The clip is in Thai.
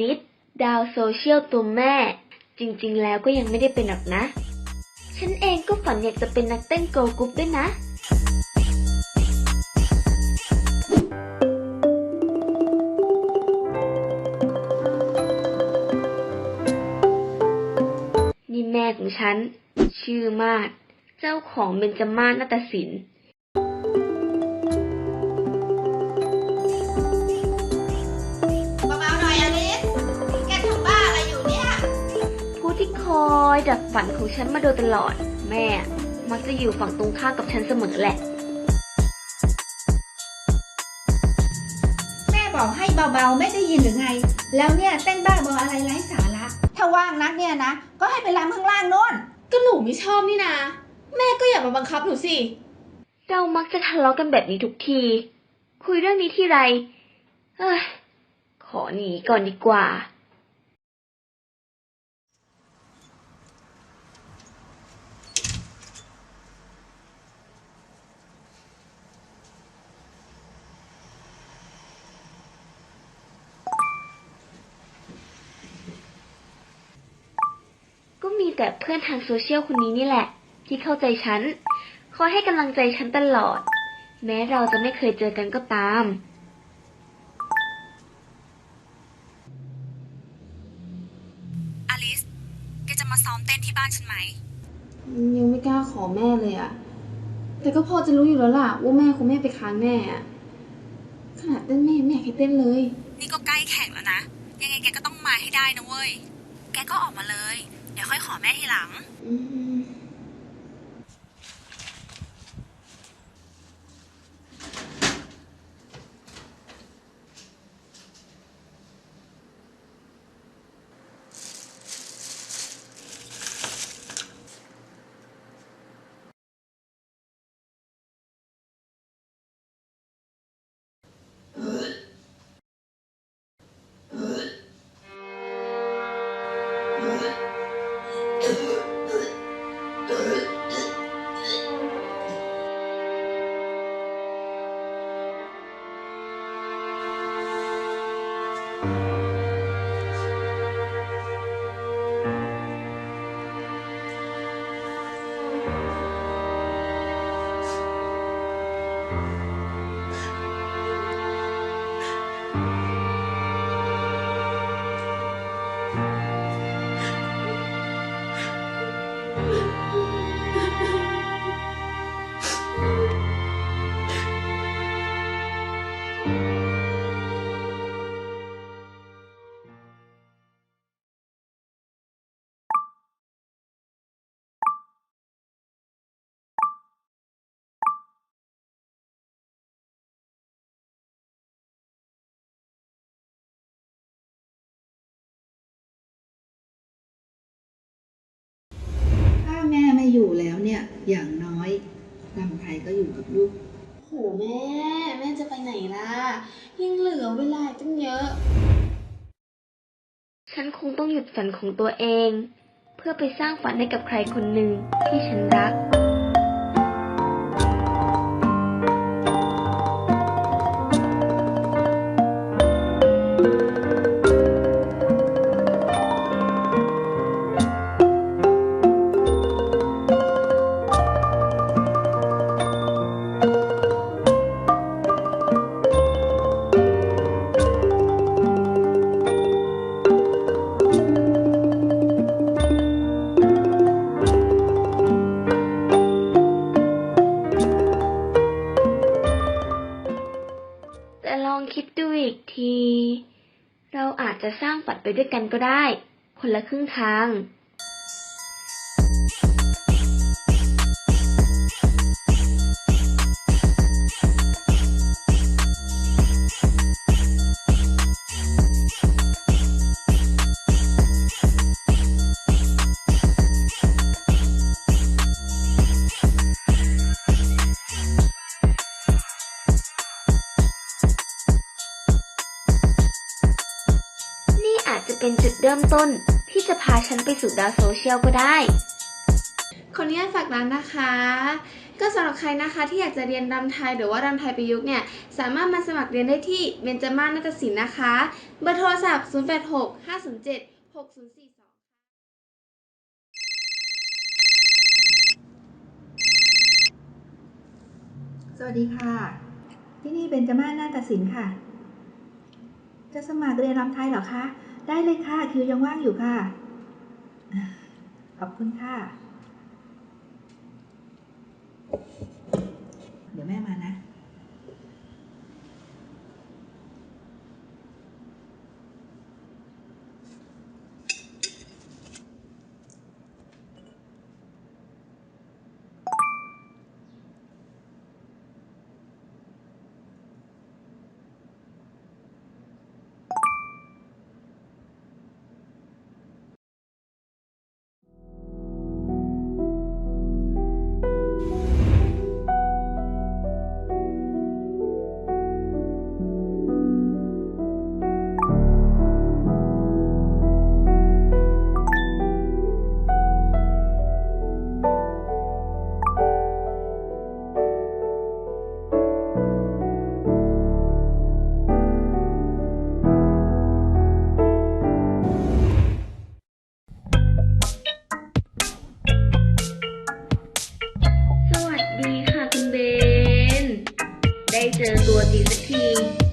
ลิสดาวโซเชียลตัวแม่ จริงๆ แล้วก็ยังไม่ได้เป็นหรอกนะ ฉันเองก็ฝันอยากจะเป็นนักเต้นโกลกรุ๊ปด้วยนะนี่แม่ของฉัน ชื่อมาศเจ้าของเบญจมาศนาฏศิลป์ อยดับฝันของฉันมาโดยตลอด แม่ มักจะอยู่ฝั่งตรงข้ามกับฉันเสมอแหละ แม่บอกให้เบาๆ ไม่ได้ยินหรือไง แล้วเนี่ยเต้นบ้าบออะไรไร้สาระ ถ้าว่างนักเนี่ยนะ ก็ให้ไปรำข้างล่างโน่น ก็หนูไม่ชอบนี่นะ แม่ก็อย่ามาบังคับหนูสิ เรามักจะทะเลาะกันแบบนี้ทุกที คุยเรื่องนี้ที่ไร เอ้ยขอหนีก่อนดีกว่า ก็มี แต่เพื่อนทางโซเชียลคนนี้นี่แหละ ที่เข้าใจฉัน คอยให้กำลังใจฉันตลอด แม้เราจะไม่เคยเจอกันก็ตามอลิสแกจะมาซ้อมเต้นที่บ้านฉันไหม ยังไม่กล้าขอแม่เลยอะแต่ก็พอจะรู้อยู่แล้วล่ะ ว่าแม่คงไม่ไปค้างแน่อะขนาดเต้นแม่ยังไม่อยากให้เต้นเลย นี่ก็ใกล้แข่งแล้วนะ ยังไงแกก็ต้องมาให้ได้นะเว้ย แกก็ออกมาเลย เดี๋ยวค่อยขอแม่ทีหลัง อืม อยู่แล้วเนี่ยอย่างน้อยลำไพก็อยู่กับลูก โหแม่ แม่จะไปไหนล่ะ ยังเหลือเวลาตั้งเยอะ ฉันคงต้องหยุดฝันของตัวเอง เพื่อไปสร้างฝันให้กับใครคนหนึ่งที่ฉันรัก แต่ลองคิดดูอีกที เราอาจจะสร้างฝันไปด้วยกันก็ได้ คนละครึ่งทาง เป็นจุดเริ่มต้น ที่จะพาฉันไปสู่ดาวโซเชียลก็ได้ขออนุญาตฝากร้านนะคะ ก็สำหรับใครนะคะที่อยากจะเรียนรำไทยหรือว่ารำไทยประยุกต์เนี่ย สามารถมาสมัครเรียนได้ที่เบญจมาศนาฏศิลป์นะคะ เบอร์โทรศัพท์ 086 507 6042สวัสดีค่ะ ที่นี่เป็นจมาศนาฏศิลป์ค่ะ จะสมัครเรียนรำไทยเหรอคะ ได้เลยค่ะ คิวยังว่างอยู่ค่ะ ขอบคุณค่ะ เดี๋ยวแม่มานะ Later, Dorothy's a key.